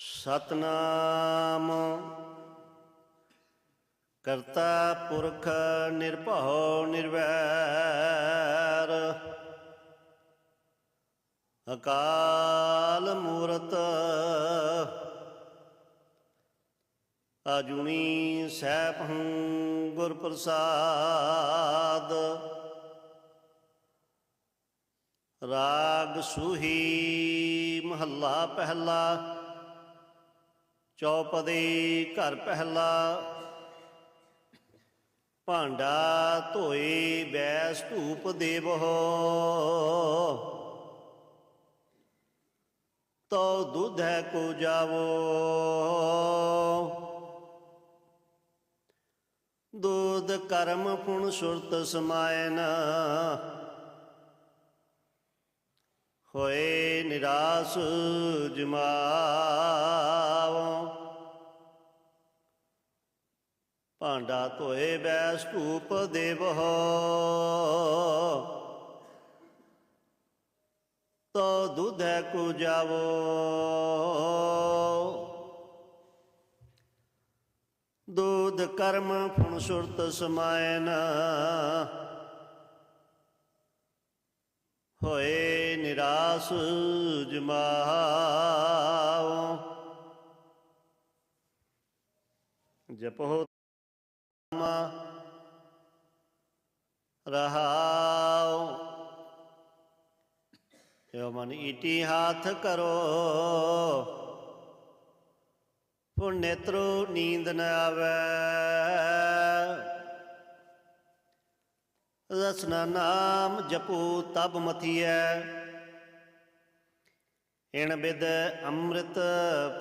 ਸਤਨਾਮ। ਕਰਤਾ ਪੁਰਖ ਨਿਰਭਉ ਨਿਰਵੈਰ। ਅਕਾਲ ਮੂਰਤ ਆਜੂਨੀ ਸੈਭੰ ਗੁਰ ਪ੍ਰਸਾਦ ਰਾਗ ਸੁਹੀ ਮਹੱਲਾ ਪਹਿਲਾ ਚੌਪਦੀ ਘਰ ਪਹਿਲਾ। ਭਾਂਡਾ ਧੋਏ ਬੈਸ ਧੂਪ ਦੇਵੋ ਤੋ ਦੁੱਧ ਹੈ ਕੋ ਜਾਵੋ। ਦੁੱਧ ਕਰਮ ਪੁਣ ਸੁਰਤ ਸਮਾਇਨ। ਹੋਏ ਨਿਰਾਸ ਜਮਾ ਭਾਂਡਾ ਧੋਏ ਬੈਸ ਧੂਪ ਦੇਵੋ ਤੋ ਦੁਧੈ ਕੋ ਜਾਵੋ। ਦੁਧ ਕਰਮ ਫੁਣ ਸੁਰਤ ਸਮਾਇਨ। ਹੋਏ ਨਿਰਾਸ ਜਮਾਵੋ ਜਪੋ ਮਾ ਰਹਾਉ। ਯੋ ਮਨ ਈਟੀ ਹੱਥ ਕਰੋ। ਪੁਣ ਨੀਂਦ ਨ ਆਵੈ। ਰਸਨਾ ਨਾਮ ਜਪੂ ਤਬ ਮਥੀਐ। ਇਣ ਬਿਦ ਅੰਮ੍ਰਿਤ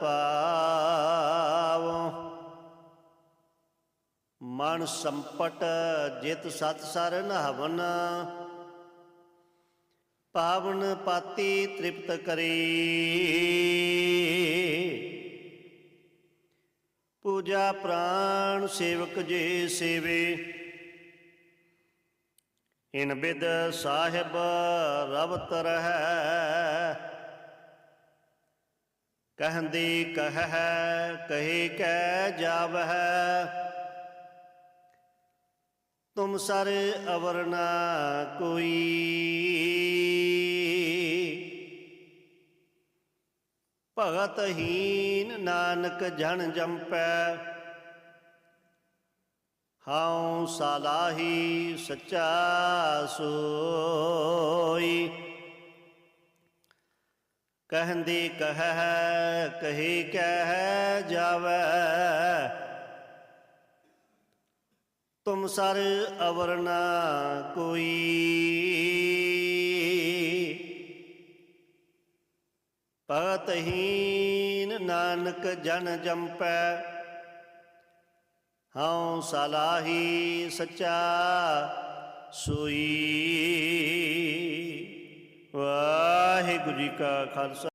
ਪਾਵੋ। ਮਨ ਸੰਪਟ ਜਿਤ ਸਤ ਸਰ ਨਹਵਨ ਪਾਵਨ ਪਾਤੀ ਤ੍ਰਿਪਤ ਕਰੀ। ਪੂਜਾ ਪ੍ਰਾਣ ਸੇਵਕ ਜੇ ਸੇਵੇ। ਇਨ ਬਿਦ ਸਾਹਿਬ ਰਵਤ ਰਹੈ। ਕਹਿੰਦੀ ਕਹੈ ਕਹੀ ਕਹਿ ਜਾਵਹਿ। ਤੁਮ ਸਰ ਅਵਰ ਕੋਈ। ਭਗਤ ਹੀਨ ਨਾਨਕ ਜਨ ਜੰਪੈ। ਹਉ ਸਾਲਾਹੀ ਸੱਚਾ ਸੋਈ। ਕਹੰਦੀ ਕਹੈ, ਕਹੀ ਕਹਿ ਜਾਵੈ। ਤੁਮ ਸਰ ਅਵਰ ਨਾ ਕੋਈ। ਭਗਤਹੀਨ ਨਾਨਕ ਜਨ ਜੰਪੈ, ਹਉ ਸਲਾਹੀ ਸੱਚਾ ਸੋਈ। ਵਾਹਿਗੁਰੂ ਜੀ ਕਾ ਖਾਲਸਾ।